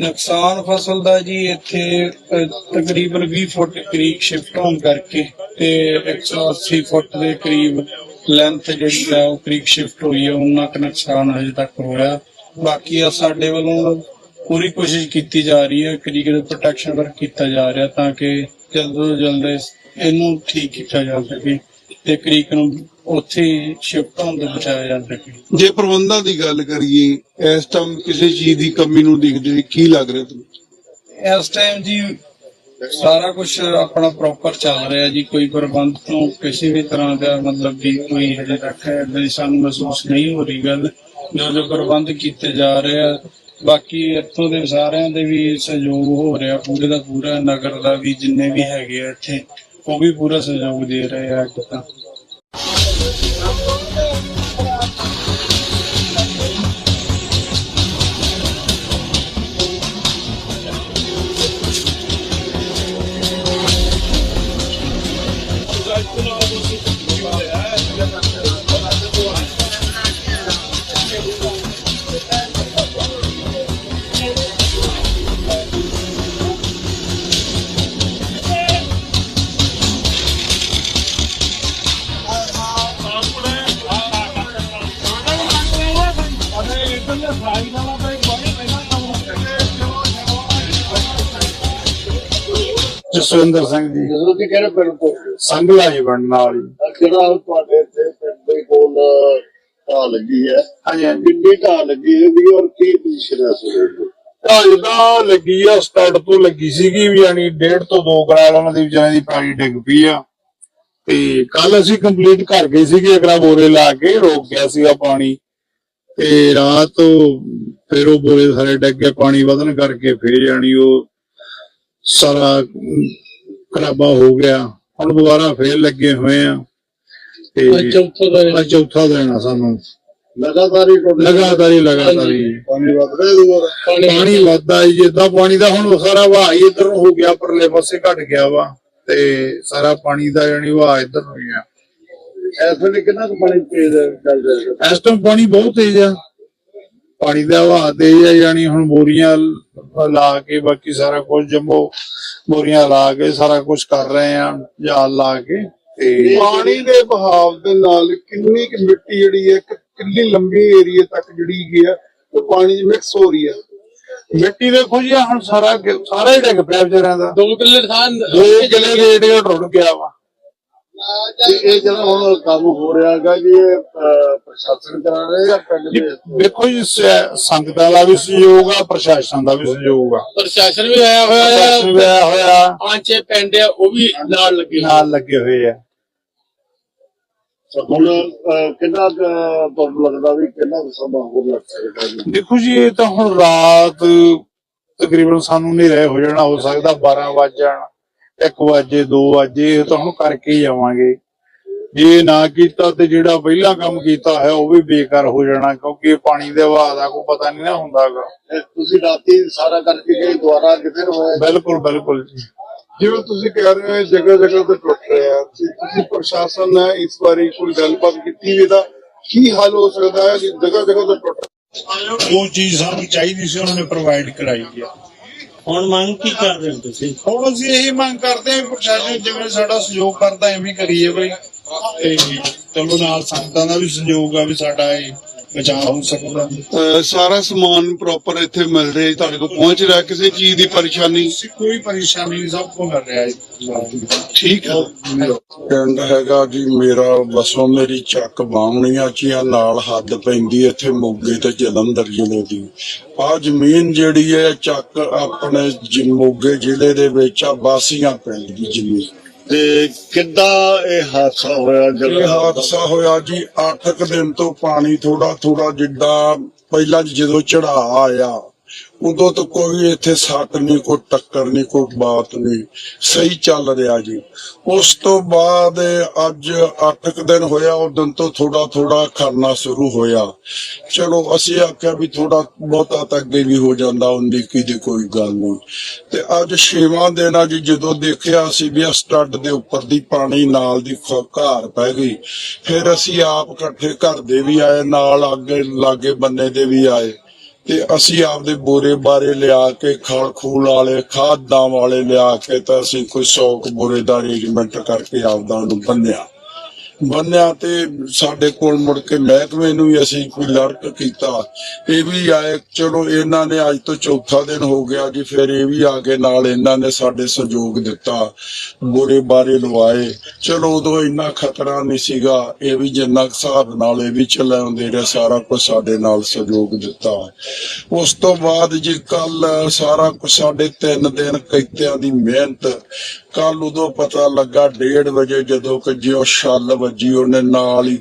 ਨੁਕਸਾਨ ਫਸਲ ਦਾ ਜੀ ਇੱਥੇ ਅਹ, ਤਕਰੀਬਨ 20 ਫੁੱਟ ਕਰੀਬ ਸ਼ਿਫਟ ਹੋਣ ਕਰਕੇ ਤੇ 180 ਫੁੱਟ ਦੇ ਕਰੀਬ ਲੈਂਥ ਜਿਹੜੀ ਹੈ ਉਹ ਕਰੀਬ ਸ਼ਿਫਟ ਹੋਈ ਹੈ। ਉਹਨਾਂ ਕੁ ਨੁਕਸਾਨ ਹਜੇ ਤੱਕ ਹੋਇਆ ਬਾਕੀ ਆ ਸਾਡੇ ਵੱਲੋਂ ਪੂਰੀ ਕੋਸ਼ਿਸ਼ ਕੀਤੀ ਜਾ ਰਹੀ ਹੈ ਕਰੀਬ ਦੇ ਪ੍ਰੋਟੈਕਸ਼ਨ ਵਰਕ ਕੀਤਾ ਜਾ ਰਿਹਾ ਤਾਂ ਕਿ ਜਲਦ ਤੋਂ ਜਲਦ ਇਸ- ਇਹਨੂੰ ਠੀਕ ਕੀਤਾ ਜਾ ਸਕੇ ਤੇ ਕਰੀਕ ਨੂੰ ਉੱਥੇ ਸ਼ਿਫਟ ਹੋਣ ਤੋਂ ਬਚਾਇਆ ਜਾ ਸਕੇ। ਜੇ ਪ੍ਰਬੰਧਾਂ ਦੀ ਗੱਲ ਕਰੀਏ ਇਸ ਟਾਈਮ ਕਿਸੇ ਚੀਜ਼ ਦੀ ਕਮੀ ਨੂੰ ਦੇਖਦੇ ਕੀ ਲੱਗ ਰਿਹਾ ਤੁਹਾਨੂੰ? ਇਸ ਟਾਈਮ ਜੀ ਸਾਰਾ ਕੁਝ ਆਪਣਾ ਪ੍ਰੋਪਰ ਚੱਲ ਰਿਹਾ ਜੀ। ਕੋਈ ਪ੍ਰਬੰਧ ਤੋਂ ਕਿਸੇ ਵੀ ਤਰ੍ਹਾਂ ਦਾ ਮਤਲਬ ਵੀ ਕੋਈ ਹਜੇ ਤੱਕ ਏਦਾਂ ਦੀ ਸਾਨੂੰ ਮਹਿਸੂਸ ਨਹੀਂ ਹੋ ਰਹੀ ਗੱਲ। ਜੋ ਜੋ ਪ੍ਰਬੰਧ ਕੀਤੇ ਜਾ ਰਹੇ ਆ ਬਾਕੀ ਇੱਥੋਂ ਦੇ ਸਾਰਿਆਂ ਦੇ ਵੀ ਸਹਿਯੋਗ ਹੋ ਰਿਹਾ। ਪੂਰੇ ਦਾ ਪੂਰਾ ਨਗਰ ਦਾ ਵੀ ਜਿੰਨੇ ਵੀ ਹੈਗੇ ਆ ਇੱਥੇ ਉਹ ਵੀ ਪੂਰਾ ਸਹਿਯੋਗ ਦੇ ਰਹੇ ਆ ਤਾਂ। Thank you. ਜਸਵਿੰਦਰ ਸਿੰਘ ਜੀ। ਜਦੋਂ ਕਿ ਕਿਹੜੇ ਪਿੰਡ ਤੋਂ। ਸੰਗਲਾ ਜੀ ਬਣਨ ਵਾਲੀ ਜਿਹੜਾ ਤੁਹਾਡੇ ਇੱਥੇ? ਪਿੰਡ ਦੇ ਕੋਲ ਢਾਹ ਲੱਗੀ ਹੈ। ਹਾਂਜੀ ਹਾਂਜੀ। ਕਿੰਨੀ ਢਾਹ ਲੱਗੀ ਹੈਗੀ ਔਰ ਕੀ ਪੋਜੀਸ਼ਨ ਹੈ ਢਾਲ ਤਾਂ ਲੱਗੀ ਆ ਸਟਾਰਟ ਤੋਂ ਲੱਗੀ ਸੀਗੀ ਵੀ ਯਾਨੀ ਡੇਢ ਤੋਂ 2 ਕਨਾਲ ਉਹਨਾਂ ਦੀ ਵਿਚਾਰਿਆਂ ਦੀ ਪਾਣੀ ਡਿੱਗ ਪਈ ਆ। ਤੇ ਕੱਲ ਅਸੀਂ ਕੰਪਲੀਟ ਕਰ ਗਏ ਸੀਗੇ ਅਗਰਾ ਬੋਰੇ ਲਾ ਕੇ ਰੋਕ ਗਿਆ ਸੀਗਾ ਪਾਣੀ। ਤੇ ਰਾਤ ਫਿਰ ਉਹ ਬੋਰੇ ਸਾਰੇ ਡਿੱਗ ਗਏ ਪਾਣੀ ਵਧਣ ਕਰਕੇ ਫਿਰ ਜਾਣੀ ਉਹ ਸਾਰਾ ਖਰਾਬਾ ਹੋ ਗਿਆ। ਹੁਣ ਦੁਬਾਰਾ ਫੇਰ ਲੱਗੇ ਹੋਏ ਆ। ਤੇ ਚੌਥਾ ਦਾ ਅੱਜ ਚੌਥਾ ਦਿਨ ਆ ਸਾਨੂੰ। ਲਗਾਤਾਰ ਹੀ ਟੁੱਟ ਲਗਾਤਾਰ ਹੀ ਲਗਾਤਾਰ ਹੀ ਪਾਣੀ ਦੁਬਾਰਾ ਪਾਣੀ ਵੱਧਦਾ ਹੈ ਜਿੱਦਾਂ ਪਾਣੀ ਦਾ ਹੁਣ ਸਾਰਾ ਵਹਾਅ ਹੀ ਇੱਧਰ ਹੋ ਗਿਆ। ਪਰਲੇ ਪਾਸੇ ਘਟ ਗਿਆ ਵਾ। ਤੇ ਸਾਰਾ ਪਾਣੀ ਦਾ ਯਾਨੀ ਵਹਾਅ ਇੱਧਰ ਨੂੰ ਗਿਆ ਇਸ ਵੇਲੇ ਕਿੰਨਾ ਕੁ ਪਾਣੀ ਤੇਜ਼ ਚੱਲ ਰਿਹਾ ਹੈ? ਇਸ ਟਾਈਮ ਪਾਣੀ ਬਹੁਤ ਤੇਜ਼ ਆ। ਪਾਣੀ ਦਾ ਵਹਾਅ ਤੇਜ਼ ਆ ਯਾਨੀ ਹੁਣ ਬੋਰੀਆਂ ਲ- ਕੇ ਬਾਕੀ ਸਾਰਾ ਕੁਝ ਜੰਬੋ ਬੋਰੀਆਂ ਲਾ ਕੇ ਸਾਰਾ ਕੁਝ ਕਰ ਰਹੇ ਆ ਜਾਲ ਲਾ ਕੇ ਤੇ ਪਾਣੀ ਦੇ ਬਹਾਵ ਦੇ ਨਾਲ ਕਿੰਨੀ ਕਿ ਮਿੱਟੀ ਜਿਹੜੀ ਹੈ ਕਿੰਨੀ ਲੰਬੀ ਏਰੀਆ ਤੱਕ ਜਿਹੜੀ ਹੈਗੀ ਆ ਉਹ ਪਾਣੀ 'ਚ ਮਿਕਸ ਹੋ ਰਹੀ ਹੈ ਮਿੱਟੀ ਦੇਖੋ ਜੀ ਹੁਣ ਸਾਰਾ ਸਾਰਾ ਹੀ ਡਿੱਗ ਪਿਆ ਵਿਚਾਰਿਆਂ ਦਾ। ਦੋ ਕਿੱਲੇ ਥਾਂ ਦੋ ਕਿਲੇ ਦੇ ਏਰੀਆ ਟੁੱਟ ਗਿਆ ਵਾ। ਤੇ ਇਹ ਜਿਹੜਾ ਹੁਣ ਕੰਮ ਹੋ ਰਿਹਾ ਹੈਗਾ ਜੀ ਇਹ ਅਹ, ਪ੍ਰਸ਼ਾਸਨ ਕਰਾ ਰਿਹਾ ਜਾਂ ਪਿੰਡ ਦੇ ਦੇਖੋ ਜੀ ਸ- ਸੰਗਤਾਂ ਦਾ ਵੀ ਸਹਿਯੋਗ ਆ ਪ੍ਰਸ਼ਾਸਨ ਦਾ ਵੀ ਸਹਿਯੋਗ ਆ। ਪ੍ਰਸ਼ਾਸਨ ਵੀ ਆਇਆ ਹੋਇਆ ਪ੍ਰਸ਼ਾਸਨ ਵੀ ਆਇਆ ਹੋਇਆ ਪੰਜ ਛੇ ਪਿੰਡ ਆ ਉਹ ਵੀ ਨਾਲ ਲੱਗੇ ਨਾਲ ਲੱਗੇ ਹੋਏ ਆ। ਹੁਣ ਅਹ, ਕਿੰਨਾ ਕੁ ਤੁਹਾਨੂੰ ਲੱਗਦਾ ਵੀ ਕਿੰਨਾ ਕੁ ਸਮਾਂ ਹੋਰ ਲੱਗ ਸਕਦਾ ਜੀ? ਦੇਖੋ ਜੀ ਇਹ ਤਾਂ ਹੁਣ ਰਾਤ ਤਕਰੀਬਨ ਸਾਨੂੰ ਨਹੀਂ ਰਹਿ ਹੋ ਜਾਣਾ ਹੋ ਸਕਦਾ 12 ਵਜ ਜਾਣ। 1 ਵਜੇ 2 ਵਜੇ ਇਹ ਤਾਂ ਹੁਣ ਕਰਕੇ ਜਾਵਾਂਗੇ। ਜੇ ਨਾ ਕੀਤਾ ਤੇ ਜਿਹੜਾ ਪਹਿਲਾਂ ਕੰਮ ਕੀਤਾ ਹੈ ਉਹ ਵੀ ਬੇਕਾਰ ਹੋ ਜਾਣਾ ਕਿਉਂਕਿ ਪਾਣੀ ਦੇ ਵਹਾਅ ਦਾ ਕੋਈ ਪਤਾ ਨਹੀਂ ਨਾ ਹੁੰਦਾਗਾ। ਤੁਸੀਂ ਰਾਤੀ ਸਾਰਾ ਕਰਕੇ ਗਏ ਦੁਆਰਾ ਕਿਤੇ ਹੋਇਆ ਬਿਲਕੁਲ ਬਿਲਕੁਲ ਜੀ। ਜਿਵੇਂ ਤੁਸੀਂ ਕਹਿ ਰਹੇ ਹੋ ਜਗ੍ਹਾ ਜਗ੍ਹਾ ਤੇ ਟੁੱਟ ਰਿਹਾ ਤੇ ਤੁਸੀਂ ਪ੍ਰਸ਼ਾਸਨ ਨਾਲ ਇਸ ਬਾਰੇ ਕੋਈ ਗੱਲਬਾਤ ਕੀਤੀ ਵੀ ਇਹਦਾ ਕੀ ਹੱਲ ਹੋ ਸਕਦਾ ਹੈ ਕਿ ਜਗ੍ਹਾ ਜਗ੍ਹਾ ਤੇ ਟੁੱਟ ਜੋ ਚੀਜ਼ ਸਾਨੂੰ ਚਾਹੀਦੀ ਸੀ ਉਹਨਾਂ ਨੇ ਪ੍ਰੋਵਾਈਡ ਕਰਾਈ ਹੈ। ਹੁਣ ਮੰਗ ਕੀ ਕਰ ਰਹੇ ਹੋ ਤੁਸੀਂ? ਹੁਣ ਅਸੀਂ ਇਹੀ ਮੰਗ ਕਰਦੇ ਹਾਂ ਪ੍ਰਸ਼ਾਸਨ ਜਿਵੇਂ ਸਾਡਾ ਸਹਿਯੋਗ ਕਰਦਾ, ਐਵੇਂ ਕਰੀਏ ਬਈ। ਤੇ ਚਲੋ ਨਾਲ ਸੰਗਤਾਂ ਦਾ ਵੀ ਸਹਿਯੋਗ ਆ ਵੀ ਸਾਡਾ ਇਹ ਬਚਾਅ ਹੋ ਸਕਦਾ। ਅਹ ਸਾਰਾ ਸਮਾਨ ਪ੍ਰੋਪਰ ਇੱਥੇ ਮਿਲ ਰਿਹਾ ਜੀ, ਤੁਹਾਡੇ ਕੋਲ ਪਹੁੰਚ ਰਿਹਾ ਕਿਸੇ ਚੀਜ਼ ਦੀ ਪਰੇਸ਼ਾਨੀ? ਕੋਈ ਪਰੇਸ਼ਾਨੀ ਨਹੀਂ ਸਭ ਕੋ ਮਿਲ ਰਿਹਾ ਹੈ ਠੀਕ ਹੈ। ਪਿੰਡ ਹੈਗਾ ਜੀ ਮੇਰਾ ਬਸੋਂ ਮੇਰੀ ਚੱਕ ਬਾਹਮਣੀਆਂ ਚੀਆਂ ਨਾਲ ਹੱਦ ਪੈਂਦੀ ਇੱਥੇ ਮੋਗੇ ਤੇ ਜਲੰਧਰ ਜ਼ਿਲ੍ਹੇ ਦੀ। ਆ ਜ਼ਮੀਨ ਜਿਹੜੀ ਹੈ ਚੱਕ ਆਪਣੇ ਜ- ਮੋਗੇ ਜ਼ਿਲ੍ਹੇ ਦੇ ਵਿੱਚ ਆ ਬਾਸੀਆਂ ਪਿੰਡ ਦੀ ਜ਼ਮੀਨ। ਤੇ ਕਿੱਦਾਂ ਇਹ ਹਾਦਸਾ ਹੋਇਆ ਇਹ ਹਾਦਸਾ ਹੋਇਆ ਜੀ 8 ਕੁ ਦਿਨ ਤੋਂ ਪਾਣੀ ਥੋੜਾ ਥੋੜਾ ਜਿੱਦਾਂ ਪਹਿਲਾਂ ਜਦੋਂ ਚੜਾ ਆਇਆ ਉਦੋਂ ਤੋਂ ਕੋਈ ਇੱਥੇ ਸੱਟ ਨਹੀਂ, ਕੋਈ ਟੱਕਰ ਨਹੀਂ, ਕੋਈ ਬਾਤ ਨਹੀਂ। ਸਹੀ ਚੱਲ ਰਿਹਾ ਜੀ। ਉਸ ਤੋਂ ਬਾਅਦ ਅੱਜ 8 ਦਿਨ ਹੋਇਆ ਉਦੋਂ ਤੋਂ ਥੋੜਾ ਥੋੜਾ ਖਰਨਾ ਸ਼ੁਰੂ ਹੋਇਆ। ਚਲੋ, ਅਸੀਂ ਆਖਿਆ ਵੀ ਥੋੜਾ ਬਹੁਤਾ ਤਾਂ ਅੱਗੇ ਵੀ ਹੋ ਜਾਂਦਾ ਹੁੰਦੀ ਦੀ ਕੋਈ ਗੱਲ ਨਹੀਂ। ਤੇ ਅੱਜ ਛੇਵਾਂ ਦਿਨ ਆ ਜੀ, ਜਦੋਂ ਦੇਖਿਆ ਅਸੀਂ ਵੀ ਆ ਸਟੱਡ ਦੇ ਉੱਪਰ ਦੀ ਪਾਣੀ ਨਾਲ ਦੀ ਖ- ਘਾਰ ਪੈ ਗਈ। ਫਿਰ ਅਸੀਂ ਆਪ ਇਕੱਠੇ ਘਰ ਦੇ ਵੀ ਆਏ, ਨਾਲ ਅੱਗੇ ਲਾਗੇ ਬੰਨੇ ਦੇ ਵੀ ਆਏ। ਤੇ ਅਸੀਂ ਆਪਦੇ ਬੋਰੇ ਬਾਰੇ ਲਿਆ ਕੇ ਖਲ ਖੂਲ ਵਾਲੇ, ਖਾਦਾਂ ਵਾਲੇ ਲਿਆ ਕੇ ਤਾਂ ਅਸੀਂ ਕੋਈ 100 ਬੋਰੇ ਦਾ ਅਰੇਂਜਮੈਂਟ ਕਰਕੇ ਆਪਦਾ ਨੂੰ ਬੰਨਿਆ। ਬੰਨਿਆ ਤੇ ਸਾਡੇ ਕੋਲ ਮੁੜ ਕੇ ਮਹਿਕਮੇ ਨੂੰ ਵੀ ਅਸੀਂ ਕੋਈ ਲੜਕ ਕੀਤਾ। ਇਹ ਵੀ ਆਏ, ਚਲੋ ਇਹਨਾਂ ਨੇ ਅੱਜ ਤੋਂ ਚੌਥਾ ਦਿਨ ਹੋ ਗਿਆ ਜੀ, ਫਿਰ ਇਹ ਵੀ ਆ ਕੇ ਨਾਲ ਇਹਨਾਂ ਨੇ ਸਾਡੇ ਸਹਿਯੋਗ ਦਿੱਤਾ, ਬੋਰੇ ਬਾਰੇ ਲਵਾਏ ਚਲੋ ਉਦੋਂ ਇੰਨਾ ਖਤਰਾ ਨਹੀਂ ਸੀਗਾ, ਇਹ ਵੀ ਜਿੰਨਾ ਹਿਸਾਬ ਨਾਲ ਇਹ ਵੀ ਚਲਾਉਂਦੇ ਰਹੇ, ਸਾਰਾ ਕੁਝ ਸਾਡੇ ਨਾਲ ਸਹਿਯੋਗ ਦਿੱਤਾ। ਉਸ ਤੋਂ ਬਾਅਦ ਜੀ ਕੱਲ ਸਾਰਾ ਕੁਝ ਸਾਡੇ ਤਿੰਨ ਦਿਨ ਕੀਤਿਆਂ ਦੀ ਮਿਹਨਤ, ਕੱਲ ਉਦੋਂ ਪਤਾ ਲੱਗਾ 1:30 ਵਜੇ ਜਦੋਂ ਕਿ ਜਿਉ ਛੱਲ ਵੱਜੀ ਉਹਨੇ ਨਾਲ ਹੀ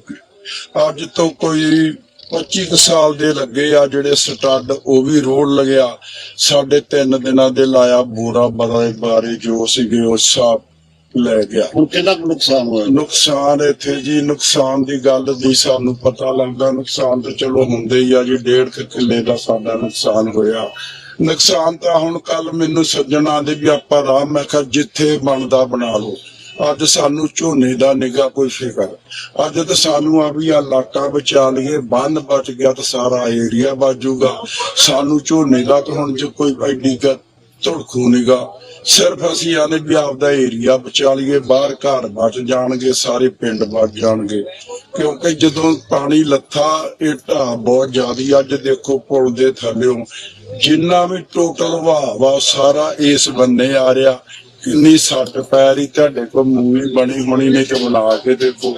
ਅੱਜ ਤੋਂ ਕੋਈ 25 ਕੁ ਸਾਲ ਦੇ ਲੱਗੇ ਆ ਜਿਹੜੇ ਸਟੱਡ ਉਹ ਵੀ ਰੋੜ ਲਗਿਆ। ਸਾਡੇ ਤਿੰਨ ਦਿਨਾਂ ਦੇ ਲਾਇਆ ਬੋਰਾ ਬੜੇ ਬਾਰੇ ਜੋ ਸੀਗੇ ਉਹ ਸਭ ਲੈ ਗਿਆ। ਹੁਣ ਕਿੰਨਾ ਨੁਕਸਾਨ ਹੋਇਆ? ਨੁਕਸਾਨ ਇੱਥੇ ਜੀ ਨੁਕਸਾਨ ਦੀ ਗੱਲ ਦੀ ਸਾਨੂੰ ਪਤਾ ਲੱਗਦਾ ਨੁਕਸਾਨ ਤਾਂ ਚਲੋ ਹੁੰਦੇ ਹੀ ਆ ਜੀ ਡੇਢ ਕੁ ਕਿੱਲੇ ਦਾ ਸਾਡਾ ਨੁਕਸਾਨ ਹੋਇਆ। ਨੁਕਸਾਨ ਤਾਂ ਹੁਣ ਕੱਲ ਮੈਨੂੰ ਸੱਜਣਾ ਦੇ ਵੀ ਆਪਾਂ ਰਾਹ ਮੈਂ ਕਿਹਾ ਜਿੱਥੇ ਬਣਦਾ ਬਣਾ ਲਓ। ਅੱਜ ਸਾਨੂੰ ਝੋਨੇ ਦਾ ਨਿਗਾ ਕੋਈ ਫਿਕਰ। ਅੱਜ ਤਾਂ ਸਾਨੂੰ ਆ ਵੀ ਆ ਇਲਾਕਾ ਬਚਾ ਲਈਏ, ਬੰਨ ਬਚ ਗਿਆ ਤਾਂ ਸਾਰਾ ਏਰੀਆ ਬਚੂਗਾ ਸਾਨੂੰ ਝੋਨੇ ਦਾ ਤਾਂ ਹੁਣ ਜੇ ਕੋਈ ਐਡੀ ਕ ਧੜਕੂ ਨਿਗਾ, ਸਿਰਫ ਅਸੀਂ ਆਨੇ ਵੀ ਆਪਦਾ ਏਰੀਆ ਬਚਾ ਲਈਏ, ਬਾਹਰ ਘਰ ਬਚ ਜਾਣਗੇ, ਸਾਰੇ ਪਿੰਡ ਬਚ ਜਾਣਗੇ। ਕਿਉਂਕਿ ਜਦੋਂ ਪਾਣੀ, ਲੱਥਾ ਇਹ ਢਾਹ ਬਹੁਤ ਜ਼ਿਆਦੀ, ਅੱਜ ਦੇਖੋ ਪੁਲ ਦੇ ਥੱਲਿਓਂ ਜਿੰਨਾ ਵੀ ਟੋਟਲ ਵਹਾਅ ਵਾ, ਸਾਰਾ ਇਸ ਬੰਨੇ ਆ ਰਿਹਾ। ਕਿੰਨੀ ਸੱਟ ਪੈ ਰਹੀ ਤੁਹਾਡੇ ਕੋਲ ਮੂਵੀ ਬਣੀ ਹੋਣੀ ਨੇ ਕਿ ਬਣਾ ਕੇ ਦੇਖੋ।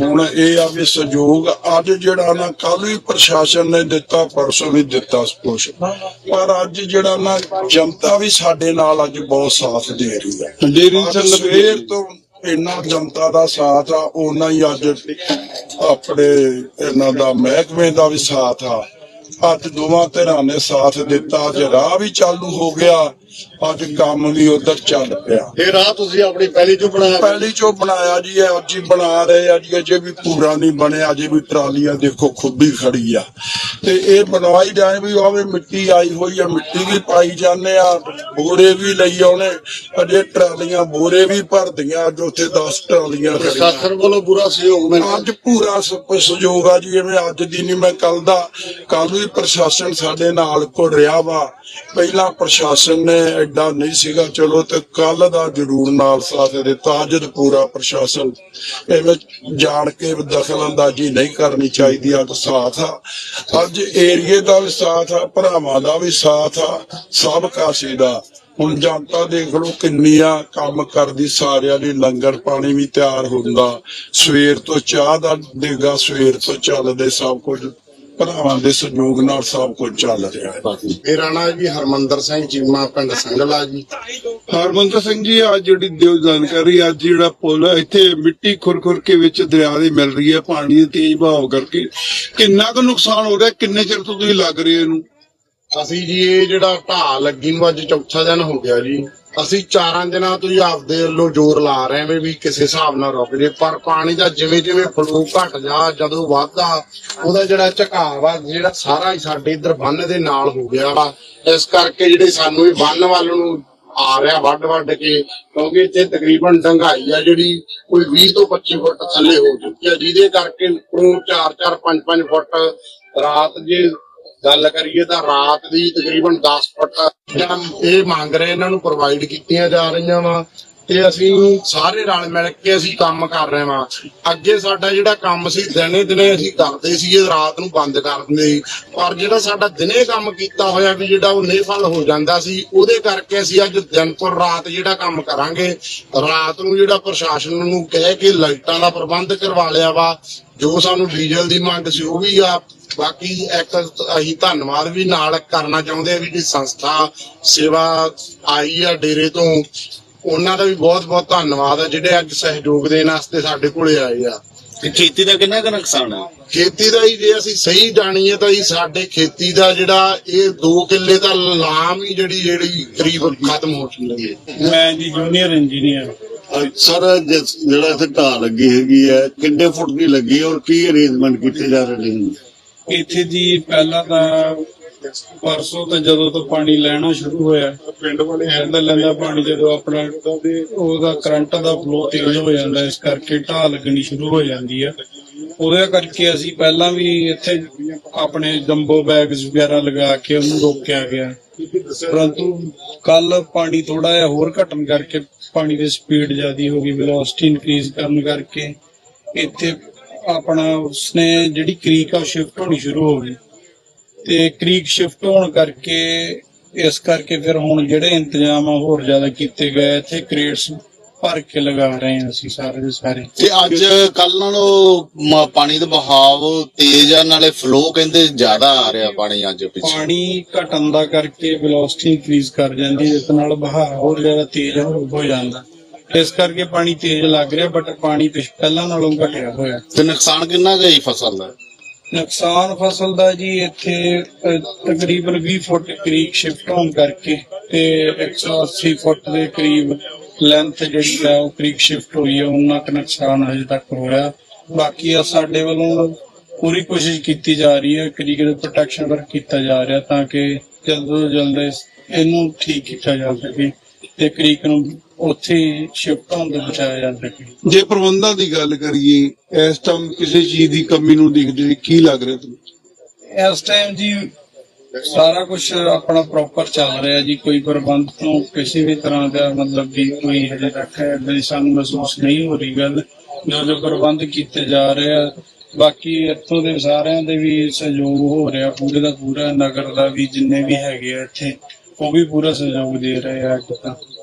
ਹੁਣ ਇਹ ਆ ਵੀ ਸਹਿਯੋਗ ਅੱਜ ਜਿਹੜਾ ਨਾ ਕੱਲ ਵੀ ਪ੍ਰਸ਼ਾਸਨ ਨੇ ਦਿੱਤਾ ਪਰਸੋਂ ਵੀ ਦਿੱਤਾ ਕੁਛ। ਪਰ ਅੱਜ ਜਿਹੜਾ ਨਾ ਜਨਤਾ ਵੀ ਸਾਡੇ ਨਾਲ ਅੱਜ ਬਹੁਤ ਸਾਥ ਦੇ ਰਹੀ ਹੈ ਡੇਰੀ ਅੱਜ ਸਵੇਰ ਤੋਂ ਇੰਨਾ ਜਨਤਾ ਦਾ ਸਾਥ ਆ ਉਹਨਾਂ ਹੀ ਅੱਜ ਆਪਣੇ ਇਹਨਾਂ ਦਾ ਮਹਿਕਮੇ ਦਾ ਵੀ ਸਾਥ ਆ। ਅੱਜ ਦੋਵਾਂ ਧਿਰਾਂ ਨੇ ਸਾਥ ਦਿੱਤਾ ਅੱਜ ਰਾਹ ਵੀ ਚਾਲੂ ਹੋ ਗਿਆ। ਅੱਜ ਕੰਮ ਵੀ ਉਧਰ ਚੱਲ ਪਿਆ। ਇਹ ਰਾਹ ਤੁਸੀਂ ਆਪਣੀ ਪਹਿਲੀ ਚੋਂ ਬਣਾਇਆ ਪਹਿਲੀ ਚੋਂ ਬਣਾਇਆ ਜੀ ਇਹ ਅੱਜ ਹੀ ਬਣਾ ਰਹੇ ਆ ਜੀ ਅਜੇ ਵੀ ਪੂਰਾ ਨਹੀਂ ਬਣਿਆ ਅਜੇ ਵੀ ਟਰਾਲੀਆਂ ਦੇਖੋ ਖੁੱਬੀ ਖੜੀ ਆ। ਤੇ ਇਹ ਬਣਵਾਈ ਜਾਏ ਵੀ ਆਵੇ ਮਿੱਟੀ ਆਈ ਹੋਈ ਆ ਮਿੱਟੀ ਵੀ ਪਾਈ ਜਾਂਦੇ ਆ ਬੋਰੇ ਵੀ ਲਈ ਆਉਣੇ। ਅਜੇ ਟਰਾਲੀਆਂ ਬੋਰੇ ਵੀ ਭਰਦੀਆਂ ਅੱਜ ਉੱਥੇ 10 ਟਰਾਲੀਆਂ ਖੜੀਆਂ। ਪ੍ਰਸ਼ਾਸਨ ਵੱਲੋਂ ਪੂਰਾ ਸਹਿਯੋਗ ਮਿਲ ਅੱਜ ਪੂਰਾ ਸ- ਸਹਿਯੋਗ ਆ ਜੀ ਜਿਵੇਂ ਅੱਜ ਦੀ ਨਹੀਂ ਮੈਂ ਕੱਲ ਦਾ ਕੱਲ ਵੀ ਪ੍ਰਸ਼ਾਸਨ ਸਾਡੇ ਨਾਲ ਕੋ ਰਿਹਾ ਵਾ। ਪਹਿਲਾਂ ਪ੍ਰਸ਼ਾਸਨ ਨੇ ਐਡਾ ਨਹੀਂ ਸੀਗਾ। ਚਲੋ ਤੇ ਕੱਲ ਦਾ ਜ਼ਰੂਰ ਨਾਲ ਸਾਥ ਦਿੱਤਾ। ਅੱਜ ਪੂਰਾ ਪ੍ਰਸ਼ਾਸਨ ਐਵੇਂ ਜਾਣ ਕੇ ਦਖਲ ਨਹੀਂ ਕਰਨੀ ਚਾਹੀਦੀ। ਅੱਜ ਸਾਥ ਆ। ਅੱਜ ਏਰੀਏ ਦਾ ਵੀ ਸਾਥ ਆ, ਭਰਾਵਾਂ ਦਾ ਵੀ ਸਾਥ ਆ, ਸਭ ਕਾਸੇ ਦਾ। ਹੁਣ ਜਨਤਾ ਦੇਖ ਲਓ ਕਿੰਨੀਆਂ ਕੰਮ ਕਰਦੀ। ਸਾਰਿਆਂ ਲਈ ਲੰਗਰ ਪਾਣੀ ਵੀ ਤਿਆਰ ਹੁੰਦਾ। ਸਵੇਰ ਤੋਂ ਚਾਹ ਦਾ ਦੇਗਾ ਸਵੇਰ ਤੋਂ ਚੱਲਦੇ ਸਭ ਕੁਝ। ਭਰਾਵਾਂ ਦੇ ਸਹਿਯੋਗ ਨਾਲ ਸਭ ਕੁਝ ਚੱਲ ਰਿਹਾ ਹੈ। ਮੇਰਾ ਨਾਂ ਜੀ ਹਰਮੰਦਰ ਸਿੰਘ ਚੀਮਾ ਪਿੰਡ ਸੰਗਲਾ ਜੀ। ਹਰਮੰਦਰ ਸਿੰਘ ਜੀ ਅੱਜ ਜਿਹੜੀ ਦਿਓ ਜਾਣਕਾਰੀ ਅੱਜ ਜਿਹੜਾ ਪੁਲ ਇੱਥੇ ਮਿੱਟੀ ਖੁਰ-ਖੁਰ ਕੇ ਵਿੱਚ ਦਰਿਆ ਦੇ ਮਿਲ ਰਹੀ ਹੈ ਪਾਣੀ ਦੇ ਤੇਜ਼ ਬਹਾਅ ਕਰਕੇ। ਕਿੰਨਾ ਕੁ ਨੁਕਸਾਨ ਹੋ ਰਿਹਾ? ਕਿੰਨੇ ਚਿਰ ਤੋਂ ਤੁਸੀਂ ਲੱਗ ਰਹੇ ਇਹਨੂੰ? ਅਸੀਂ ਜੀ ਇਹ ਜਿਹੜਾ ਢਾਹ ਲੱਗੀ ਨੂੰ ਅੱਜ ਚੌਥਾ ਦਿਨ ਹੋ ਗਿਆ ਜੀ। ਅਸੀਂ ਚਾਰਾਂ ਦਿਨਾਂ ਤੋਂ ਹੀ ਆਪਦੇ ਵੱਲੋਂ ਜ਼ੋਰ ਲਾ ਰਹੇ ਹਾਂ ਵੀ ਕਿਸੇ ਹਿਸਾਬ ਨਾਲ ਰੁਕ ਜੇ, ਪਰ ਪਾਣੀ ਦਾ ਜਿਵੇਂ ਜਿਵੇਂ ਫਲੋ ਘਟ ਜਾ, ਜਦੋਂ ਵੱਧਦਾ ਉਹਦਾ ਜਿਹੜਾ ਝਕਾਵ ਆ, ਜਿਹੜਾ ਸਾਰਾ ਹੀ ਸਾਡੇ ਇਧਰ ਬੰਨ ਦੇ ਨਾਲ ਹੋ ਗਿਆ ਵਾ। ਇਸ ਕਰਕੇ ਜਿਹੜੇ ਸਾਨੂੰ ਇਹ ਬੰਨ ਵੱਲ ਨੂੰ ਆ ਰਿਹਾ ਵੱਡ ਵੱਡ ਕੇ, ਕਿਉਂਕਿ ਇੱਥੇ ਤਕਰੀਬਨ ਡੰਗਾਈ ਆ ਜਿਹੜੀ ਕੋਈ 20 ਤੋਂ 25 ਫੁੱਟ ਥੱਲੇ ਹੋ ਚੁੱਕੀ ਆ, ਜਿਹਦੇ ਕਰਕੇ ਉੱਪਰੋਂ 4-4 5-5 ਫੁੱਟ ਰਾਤ ਜੇ ਗੱਲ ਕਰੀਏ ਤਾਂ ਰਾਤ ਦੀ ਤਕਰੀਬਨ 10 ਫੁੱਟ ਜਾਂ ਇਹ ਮੰਗ ਰਹੇ ਇਹਨਾਂ ਨੂੰ ਪ੍ਰੋਵਾਈਡ ਕੀਤੀਆਂ ਜਾ ਰਹੀਆਂ ਵਾ। ਤੇ ਅਸੀਂ ਸਾਰੇ ਰਲ ਮਿਲ ਕੇ ਅਸੀਂ ਕੰਮ ਕਰ ਰਹੇ ਵਾਂ। ਅੱਗੇ ਸਾਡਾ ਜਿਹੜਾ ਕੰਮ ਸੀ ਦਿਨੇ ਦਿਨੇ ਅਸੀਂ ਕਰਦੇ ਸੀ ਰਾਤ ਨੂੰ ਬੰਦ ਕਰ ਦਿੰਦੇ ਸੀ। ਪਰ ਜਿਹੜਾ ਸਾਡਾ ਦਿਨੇ ਕੰਮ ਕੀਤਾ ਹੋਇਆ ਵੀ ਜਿਹੜਾ ਉਹ ਨਿਰਫਲ ਹੋ ਜਾਂਦਾ ਸੀ, ਉਹਦੇ ਕਰਕੇ ਅਸੀਂ ਅੱਜ ਦਿਨ ਪਰ ਰਾਤ ਜਿਹੜਾ ਕੰਮ ਕਰਾਂਗੇ, ਰਾਤ ਨੂੰ ਜਿਹੜਾ ਪ੍ਰਸ਼ਾਸਨ ਨੂੰ ਕਹਿ ਕੇ ਲਾਈਟਾਂ ਦਾ ਪ੍ਰਬੰਧ ਕਰਵਾ ਲਿਆ ਵਾ। ਜੋ ਸਾਨੂੰ ਡੀਜ਼ਲ ਦੀ ਮੰਗ ਸੀ, ਉਹ ਵੀ ਆ ਬਾਕੀ ਇੱਕ ਅਸੀਂ ਧੰਨਵਾਦ ਵੀ ਨਾਲ ਕਰਨਾ ਚਾਹੁੰਦੇ ਆ ਵੀ ਜਿਹੜੀ ਸੰਸਥਾ ਸੇਵਾ ਆਈ ਆ ਡੇਰੇ ਤੋਂ ਉਹਨਾਂ ਦਾ ਵੀ ਬਹੁਤ ਬਹੁਤ ਧੰਨਵਾਦ ਆ ਜਿਹੜੇ ਅੱਜ ਸਹਿਯੋਗ ਦੇਣ ਵਾਸਤੇ ਸਾਡੇ ਕੋਲੇ ਆਏ ਆ। ਤੇ ਖੇਤੀ ਦਾ ਕਿੰਨਾ ਕੁ ਨੁਕਸਾਨ ਹੈ ਖੇਤੀ ਦਾ ਹੀ ਜੇ ਅਸੀਂ ਸਹੀ ਜਾਣੀਏ ਤਾਂ ਜੀ ਸਾਡੇ ਖੇਤੀ ਦਾ ਜਿਹੜਾ ਇਹ 2 ਕਿੱਲੇ ਦਾ ਲਾਮ ਹੀ ਜਿਹੜੀ ਜਿਹੜੀ ਕਰੀਬ ਖਤਮ ਹੋ ਚੁੱਕੀ ਹੈ। ਮੈਂ ਜੀ ਜੂਨੀਅਰ ਇੰਜੀਨੀਅਰ ਸਰ ਜਿਹੜਾ ਇੱਥੇ ਢਾਹ ਲੱਗੀ ਹੈਗੀ ਹੈ ਕਿੰਨੇ ਫੁੱਟ ਦੀ ਲੱਗੀ ਔਰ ਕੀ ਅਰੇਂਜਮੈਂਟ ਕੀਤੇ ਜਾ ਰਹੇ ਨੇ? ਇੱਥੇ ਜੀ ਪਹਿਲਾਂ ਤਾਂ ਪਰਸੋਂ ਤੋਂ ਜਦੋਂ ਤੋਂ ਪਾਣੀ ਲੈਣਾ ਸ਼ੁਰੂ ਹੋਇਆ ਪਿੰਡ ਵਾਲੇ ਲੈਂਦਾ ਲੈਂਦਾ ਪਾਣੀ ਜਦੋਂ ਆਪਣਾ ਉਹਦਾ ਕਰੰਟ ਦਾ ਫਲੋ ਤੇਜ਼ ਹੋ ਜਾਂਦਾ ਇਸ ਕਰਕੇ ਢਾਹ ਲੱਗਣੀ ਸ਼ੁਰੂ ਹੋ ਜਾਂਦੀ ਆ। ਉਹਦੇ ਕਰਕੇ ਅਸੀਂ ਪਹਿਲਾਂ ਵੀ ਇੱਥੇ ਆਪਣੇ ਜੰਬੋ ਬੈਗਸ ਵਗੈਰਾ ਲਗਾ ਕੇ ਉਹਨੂੰ ਰੋਕਿਆ ਗਿਆ। ਪਰੰਤੂ ਕੱਲ ਪਾਣੀ ਥੋੜਾ ਜਿਹਾ ਹੋਰ ਘਟਣ ਕਰਕੇ ਪਾਣੀ ਦੀ ਸਪੀਡ ਜ਼ਿਆਦੀ ਹੋ ਗਈ ਵੈਲੋਸਿਟੀ ਇਨਕਰੀਜ਼ ਕਰਨ ਕਰਕੇ ਇੱਥੇ ਆਪਣਾ ਉਸਨੇ ਜਿਹੜੀ ਕ੍ਰੀਕ ਆ ਸ਼ਿਫਟ ਹੋਣੀ ਸ਼ੁਰੂ ਹੋ ਗਈ। ਤੇ ਕ੍ਰੀਕ ਸ਼ਿਫਟ ਹੋਣ ਕਰਕੇ ਇਸ ਕਰਕੇ ਫਿਰ ਹੁਣ ਜਿਹੜੇ ਇੰਤਜ਼ਾਮ ਆ ਹੋਰ ਜ਼ਿਆਦਾ ਕੀਤੇ ਗਏ। ਇੱਥੇ ਕ੍ਰੇਟਸ ਭਰ ਕੇ ਲਗਾ ਰਹੇ ਹਾਂ ਅਸੀਂ ਸਾਰੇ ਦੇ ਸਾਰੇ। ਤੇ ਅੱਜ ਕੱਲ ਨਾਲੋਂ ਮ- ਪਾਣੀ ਦਾ ਬਹਾਵ ਤੇਜ਼ ਆ ਨਾਲੇ ਫਲੋ ਕਹਿੰਦੇ ਜ਼ਿਆਦਾ ਆ ਰਿਹਾ ਪਾਣੀ ਅੱਜ ਪਿੱਛੇ। ਪਾਣੀ ਘਟਣ ਦਾ ਕਰਕੇ ਵੈਲੋਸਿਟੀ ਇਨਕਰੀਜ਼ ਕਰ ਜਾਂਦੀ ਹੈ ਇਸ ਨਾਲ ਵਹਾਅ ਹੋਰ ਜ਼ਿਆਦਾ ਤੇਜ਼ ਹੋ ਹੋ ਜਾਂਦਾ। ਇਸ ਕਰਕੇ ਪਾਣੀ ਤੇਜ਼ ਲੱਗ ਰਿਹਾ ਬਟ ਪਾਣੀ ਪਿਛ- ਪਹਿਲਾਂ ਨਾਲੋਂ ਘਟਿਆ ਹੋਇਆ। ਤੇ ਨੁਕਸਾਨ ਕਿੰਨਾ ਗਈ ਫਸਲ ਦਾ? ਨੁਕਸਾਨ ਫਸਲ ਦਾ ਜੀ ਇੱਥੇ ਅਹ, ਤਕਰੀਬਨ 20 ਫੁੱਟ ਕਰੀਬ ਸ਼ਿਫਟ ਹੋਣ ਕਰਕੇ ਤੇ 180 ਫੁੱਟ ਦੇ ਕਰੀਬ ਲੈਂਥ ਜਿਹੜੀ ਆ ਉਹ ਕਰੀਬ ਸ਼ਿਫਟ ਹੋਈ ਹੈ ਉਹਨਾਂ ਕੁ ਨੁਕਸਾਨ ਹਜੇ ਤੱਕ ਹੋਇਆ। ਬਾਕੀ ਆ ਸਾਡੇ ਵੱਲੋਂ ਪੂਰੀ ਕੋਸ਼ਿਸ਼ ਕੀਤੀ ਜਾ ਰਹੀ ਹੈ ਕਰੀਬ ਪ੍ਰੋਟੈਕਸ਼ਨ ਵਰਕ ਕੀਤਾ ਜਾ ਰਿਹਾ ਤਾਂ ਕਿ ਜਲਦ ਤੋਂ ਜਲਦ ਇਸ- ਇਹਨੂੰ ਠੀਕ ਕੀਤਾ ਜਾ ਸਕੇ ਤੇ ਕਰੀਕ ਨੂੰ ਉੱਥੇ ਸ਼ਿਫਟ ਤੋਂ ਬਚਾਇਆ ਜਾ ਸਕੇ। ਜੇ ਪ੍ਰਬੰਧਾਂ ਦੀ ਗੱਲ ਕਰੀਏ ਇਸ ਟਾਈਮ ਕਿਸੇ ਚੀਜ਼ ਦੀ ਕਮੀ ਨੂੰ ਦੇਖਦੇ ਕੀ ਲੱਗ ਰਿਹਾ ਤੁਹਾਨੂੰ? ਇਸ ਟਾਈਮ ਜੀ ਸਾਰਾ ਕੁਝ ਆਪਣਾ ਪ੍ਰੋਪਰ ਚੱਲ ਰਿਹਾ ਜੀ। ਕੋਈ ਪ੍ਰਬੰਧ ਤੋਂ ਕਿਸੇ ਵੀ ਤਰ੍ਹਾਂ ਦਾ ਮਤਲਬ ਵੀ ਕੋਈ ਹਜੇ ਤੱਕ ਏਦਾਂ ਦੀ ਸਾਨੂੰ ਮਹਿਸੂਸ ਨਹੀਂ ਹੋ ਰਹੀ ਗੱਲ। ਜੋ ਜੋ ਪ੍ਰਬੰਧ ਕੀਤੇ ਜਾ ਰਹੇ ਆ। ਬਾਕੀ ਇੱਥੋਂ ਦੇ ਸਾਰਿਆਂ ਦੇ ਵੀ ਸਹਿਯੋਗ ਹੋ ਰਿਹਾ। ਪੂਰੇ ਦਾ ਪੂਰਾ ਨਗਰ ਦਾ ਵੀ ਜਿੰਨੇ ਵੀ ਹੈਗੇ ਆ ਇੱਥੇ ਉਹ ਵੀ ਪੂਰਾ ਸਹਿਯੋਗ ਦੇ ਰਹੇ ਆ ਤਾਂ।